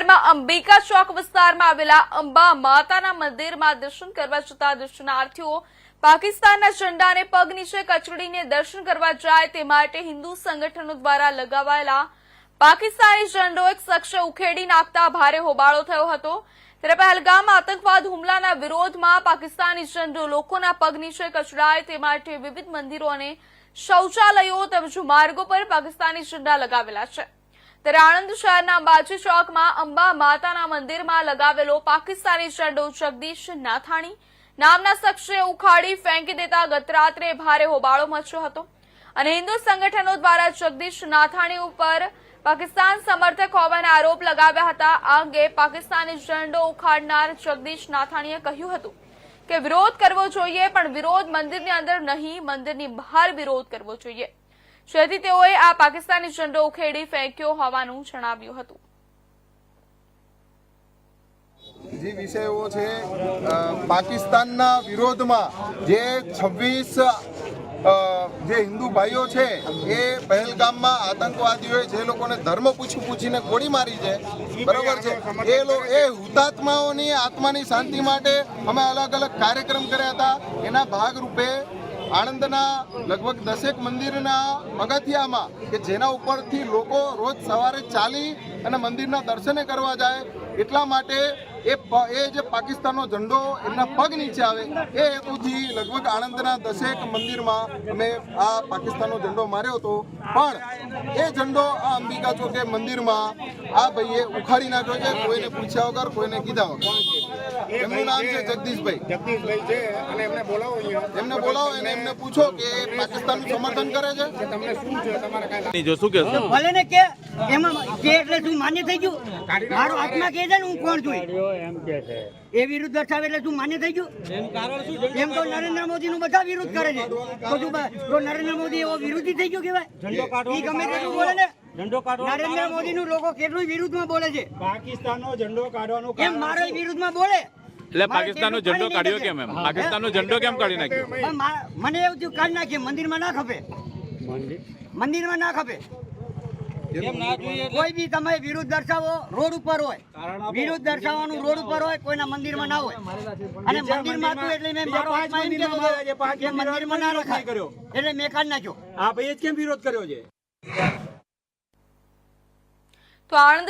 શહેરમાં અંબિકા ચોક વિસ્તારમાં આવેલા અંબા માતાના મંદિરમાં દર્શન કરવા જતા દર્શનાર્થીઓ પાકિસ્તાનના ઝંડાને પગ નીચે કચડીને દર્શન કરવા જાય તે માટે હિન્દુ સંગઠનો દ્વારા લગાવાયેલા પાકિસ્તાની ઝંડો એક શખ્સે ઉખેડી નાખતા ભારે હોબાળો થયો હતો. ત્યારે પહેલગામ આતંકવાદ હુમલાના વિરોધમાં પાકિસ્તાની ઝંડો લોકોના પગ નીચે કચડાય તે માટે વિવિધ મંદિરો અને શૌચાલયો તેમજ માર્ગો પર પાકિસ્તાની ઝંડા લગાવેલા છે. ત્યારે આણંદ શહેરના બાજી ચોકમાં અંબા માતાના મંદિરમાં લગાવેલો પાકિસ્તાની ઝંડો જગદીશ નાથાણી નામના શખ્સે ઉખાડી ફેંકી દેતા ગતરાત્રે ભારે હોબાળો મચ્યો હતો. અને હિન્દુ સંગઠનો દ્વારા જગદીશ નાથાણી ઉપર પાકિસ્તાન સમર્થક હોવાના આરોપ લગાવ્યા હતા. આ અંગે પાકિસ્તાની ઝંડો ઉખાડનાર જગદીશ નાથાણીએ કહ્યું હતું કે વિરોધ કરવો જોઈએ, પણ વિરોધ મંદિરની અંદર નહીં, મંદિરની બહાર વિરોધ કરવો જોઈએ. જેથી તેઓએ આ પાકિસ્તાની ઝંડો ઉખેડી ફેંક્યો હોવાનું જણાવ્યું હતું. જે, વિષય છે પાકિસ્તાનના વિરોધમાં જે છવ્વીસ જે હિન્દુ ભાઈઓ છે, એ પહેલગામમાં આતંકવાદીઓએ જે લોકોને ધર્મ પૂછી, પૂછીને ગોળી મારી છે, બરોબર છે, એ એ હુતાત્માઓની આત્માની શાંતિ માટે અમે અલગ અલગ કાર્યક્રમ કર્યા હતા, એના ભાગરૂપે આણંદના લગભગ દસેક મંદિરના પગથિયામાં કે જેના ઉપરથી લોકો રોજ સવારે ચાલી અને મંદિરના દર્શને કરવા જાય, એટલા માટે એ એ જે પાકિસ્તાનનો ઝંડો એમના પગ નીચે આવે, એ હેતુથી લગભગ આણંદના દસેક મંદિરમાં અમે આ પાકિસ્તાનનો ઝંડો માર્યો હતો. પણ એ ઝંડો આ અંબિકા ચોકે મંદિરમાં આ ભાઈએ ઉખાડી નાખ્યો છે કોઈને પૂછ્યા વગર કોઈને કીધા વગર. એમનું નામ છે જગદીશભાઈ. જગદીશભાઈ છે અને એમને બોલાવો એમને બોલાવો અને એમને પૂછો કે એ પાકિસ્તાનનું સમર્થન કરે છે. તમને શું છે તમારે કાંઈ નહીં જો શું કહેશો ભલે ને કે એમાં કે એટલે શું માન્ય થઈ ગયું. મારો આત્મા કહે છે ને હું કોણ છું એ? વિરુદ્ધ દર્શાવે એટલે શું માન્ય થઈ ગયું? એમ તો નરેન્દ્ર મોદી નું બધા વિરુદ્ધ કરે છે. તો તો નરેન્દ્ર મોદી એવો વિરોધી થઈ ગયો કેવાય ઈ ગમે તેટલું બોલે ને નરેન્દ્ર મોદી નું લોકો કેટલું વિરુદ્ધમાં બોલે છે? પાકિસ્તાનનો ઝંડો કાઢવાનું એમ મારો વિરુદ્ધમાં બોલે? એટલે પાકિસ્તાનનો ઝંડો કાઢ્યો કેમ એમ? પાકિસ્તાનનો ઝંડો કેમ કાઢી નાખ્યો? મને એવું થયું કાઢી નાખીએ મંદિરમાં ના ખપે. મંદિરમાં ના ખપે. કોઈ બી તમે વિરુદ્ધ દર્શાવો રોડ ઉપર હોય. વિરુદ્ધ દર્શાવવાનું રોડ ઉપર હોય કોઈના મંદિરમાં ના હોય. અને મંદિરમાં હતું એટલે મેં મારો હાથમાં એમ કીધું મંદિરમાં ના રખાય. એટલે મેં કાઢી નાખ્યો. આ ભાઈએ કેમ વિરોધ કર્યો છે? તો આણંદ